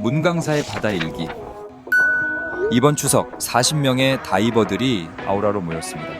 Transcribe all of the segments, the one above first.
문강사의 바다 일기. 이번 추석 40명의 다이버들이 아우라로 모였습니다.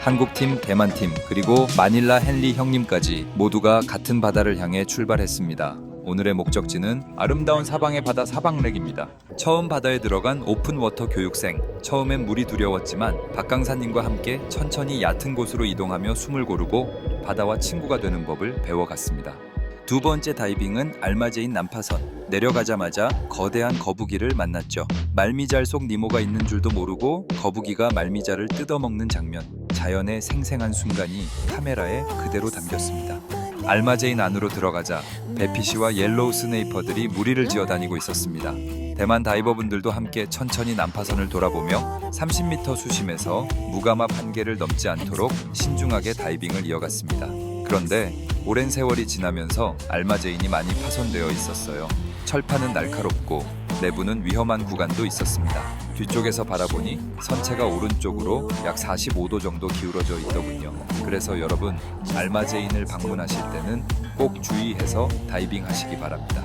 한국팀, 대만팀, 그리고 마닐라 헨리 형님까지 모두가 같은 바다를 향해 출발했습니다. 오늘의 목적지는 아름다운 사방의 바다 사방렉입니다. 처음 바다에 들어간 오픈워터 교육생. 처음엔 물이 두려웠지만 박강사님과 함께 천천히 얕은 곳으로 이동하며 숨을 고르고 바다와 친구가 되는 법을 배워갔습니다. 두 번째 다이빙은 알마제인 난파선. 내려가자마자 거대한 거북이를 만났죠. 말미잘 속 니모가 있는 줄도 모르고 거북이가 말미잘을 뜯어먹는 장면. 자연의 생생한 순간이 카메라에 그대로 담겼습니다. 알마제인 안으로 들어가자 베피시와 옐로우 스네이퍼들이 무리를 지어 다니고 있었습니다. 대만 다이버분들도 함께 천천히 난파선을 돌아보며 30m 수심에서 무감압 한계를 넘지 않도록 신중하게 다이빙을 이어갔습니다. 그런데 오랜 세월이 지나면서 알마제인이 많이 파손되어 있었어요. 철판은 날카롭고 내부는 위험한 구간도 있었습니다. 뒤쪽에서 바라보니 선체가 오른쪽으로 약 45도 정도 기울어져 있더군요. 그래서 여러분 알마제인을 방문하실 때는 꼭 주의해서 다이빙 하시기 바랍니다.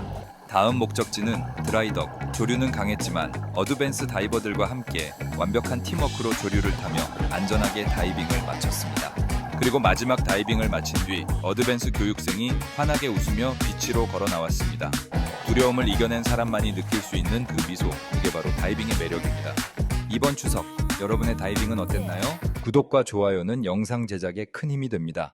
다음 목적지는 드라이덕. 조류는 강했지만 어드밴스 다이버들과 함께 완벽한 팀워크로 조류를 타며 안전하게 다이빙을 마쳤습니다. 그리고 마지막 다이빙을 마친 뒤 어드밴스 교육생이 환하게 웃으며 비치로 걸어 나왔습니다. 두려움을 이겨낸 사람만이 느낄 수 있는 그 미소, 그게 바로 다이빙의 매력입니다. 이번 추석 여러분의 다이빙은 어땠나요? 구독과 좋아요는 영상 제작에 큰 힘이 됩니다.